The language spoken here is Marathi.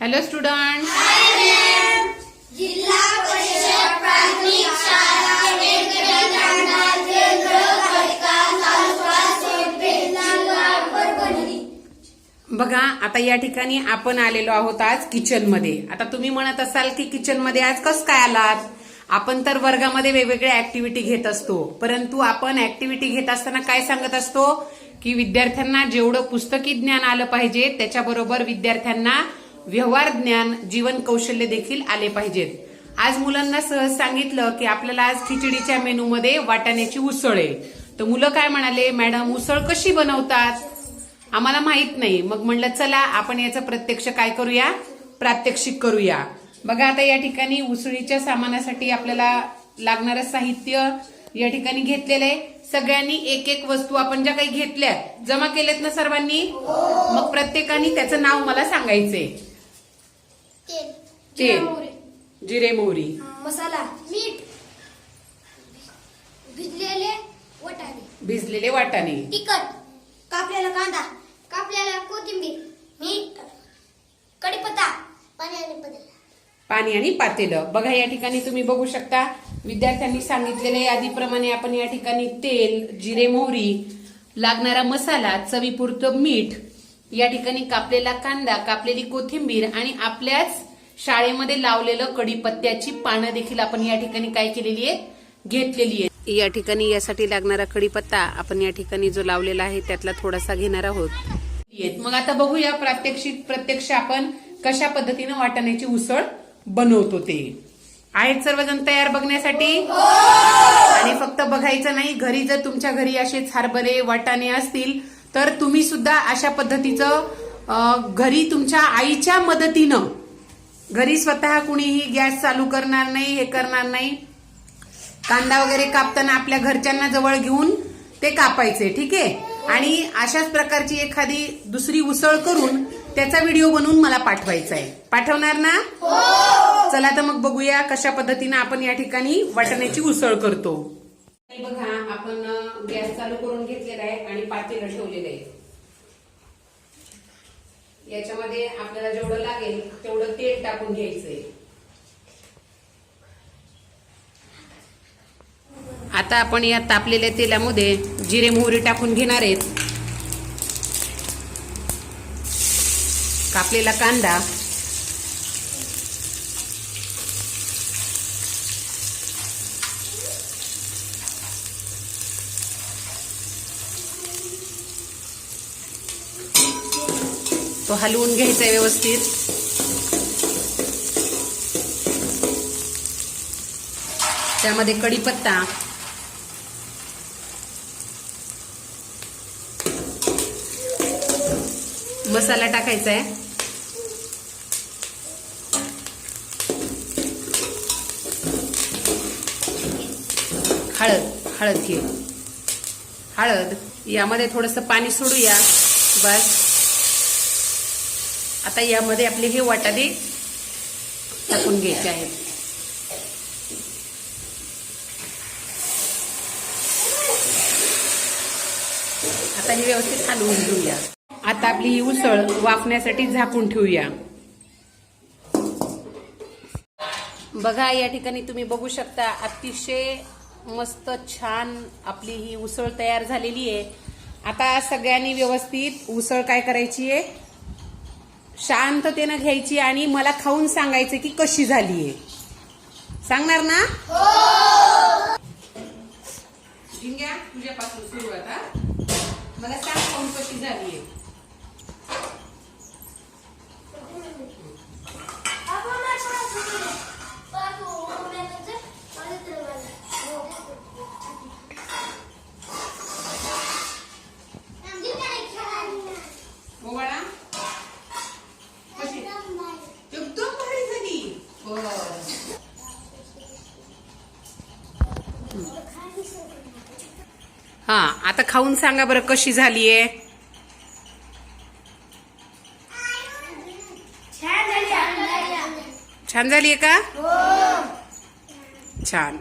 हॅलो स्टुडंट जिल्हा परिषद प्राथमिक बघा आता या ठिकाणी आपण आलेलो आहोत आज किचनमध्ये. आता तुम्ही म्हणत असाल की किचनमध्ये आज कस काय आलात? आपण तर वर्गामध्ये वेगवेगळ्या ऍक्टिव्हिटी घेत असतो. परंतु आपण ऍक्टिव्हिटी घेत असताना काय सांगत असतो? की विद्यार्थ्यांना जेवढं पुस्तकी ज्ञान आलं पाहिजे त्याच्याबरोबर विद्यार्थ्यांना व्यवहार ज्ञान जीवन कौशल्य देखील आले पाहिजेत. आज मुलांना सहज सांगितलं की आपल्याला आज खिचडीच्या मेनूमध्ये वाटाण्याची उसळ आहे. तर मुलं काय म्हणाले? मॅडम उसळ कशी बनवतात? आम्हाला माहीत नाही. मग म्हणलं चला आपण याचं प्रत्यक्ष काय करूया? प्रात्यक्षिक करूया. बघा आता या ठिकाणी उसळीच्या सामानासाठी आपल्याला लागणारं साहित्य या ठिकाणी घेतलेलं आहे. सगळ्यांनी एक एक वस्तू आपण ज्या काही घेतल्या जमा केल्यात ना सर्वांनी? मग प्रत्येकाने त्याचं नाव मला सांगायचंय. तेल तेल. जिरे मोहरी. मसाला मीठ. भिजलेले वटाणे. भिजलेले वाटाणे. तिखट. कापलेला कांदा. कापलेला कोथिंबीर मीठ. कढीपत्ता पाणी आणि पदार्थ पाणी आणि पातेलं. बघा या ठिकाणी तुम्ही बघू शकता विद्यार्थ्यांनी सांगितलेल्या यादीप्रमाणे आपण या ठिकाणी तेल जिरे मोहरी लागणारा मसाला चवीपुरतं मीठ या ठिकाणी कापलेला कांदा कापलेली कोथिंबीर आणि आपल्याच शाळेमध्ये लावलेलं कडीपत्त्याची पानं देखील आपण या ठिकाणी काय केलेली आहेत? घेतलेली आहे या ठिकाणी यासाठी लागणारा कडीपत्ता आपण या ठिकाणी जो लावलेला आहे त्यातला थोडासा घेणार आहोत. मग आता बघूया प्रात्यक्षिक प्रत्यक्ष आपण कशा पद्धतीनं वाटाण्याची उसळ बनवतो ते. आहेत सर्वजण तयार बघण्यासाठी? आणि फक्त बघायचं नाही घरी जर तुमच्या घरी असेच हरभरे वाटाणे असतील तर तुम्ही सुद्धा अशा पद्धतीचं घरी तुमच्या आईच्या मदतीनं घरी स्वतः कुणीही गॅस चालू करणार नाही हे करणार नाही कांदा वगैरे कापताना आपल्या घरच्यांना जवळ घेऊन ते कापायचे ठीक आहे? आणि अशाच प्रकारची एखादी दुसरी उसळ करून त्याचा व्हिडिओ बनवून मला पाठवायचा आहे. पाठवणार ना? चला तर मग बघूया कशा पद्धतीनं आपण या ठिकाणी वाटाण्याची उसळ करतो. बघा आपण गॅस चालू करून घेतलेला आहे आणि पातेलं ठेवलेलं आहे. याच्यामध्ये आपल्याला जेवढं लागेल तेवढं तेल टाकून घ्यायचंय. आता आपण या तापलेल्या तेलामध्ये जिरे मोहरी टाकून घेणार आहेत. कापलेला कांदा. तो हलवून घ्यायचा आहे व्यवस्थित. त्यामध्ये कढीपत्ता. मसाला टाकायचा आहे. हळद हळद घे. हळद यामध्ये थोडस पाणी सोडूया. बस. आता यामध्ये आपले हे वाटाणे टाकून घ्यायचे आहेत. आता हे व्यवस्थित हलवून घेऊया. आता आपली ही उसळ वाफण्यासाठी झाकून ठेवूया. बघा या ठिकाणी तुम्ही बघू शकता अतिशय मस्त छान आपली ही उसळ तयार झालेली आहे. आता सगळ्यांनी व्यवस्थित उसळ काय करायची आहे? शांततेनं घ्यायची आणि मला खाऊन सांगायचं की कशी झालीये. सांगणार ना? जिंग्या तुझ्यापासून सुरुवात मला सांग खाऊन कशी झालीये हो बाळा कशी एकदम भारी झाली बरं. हा आता खाऊन सांगा बरं कशी झालीये. छान झालीये का? छान.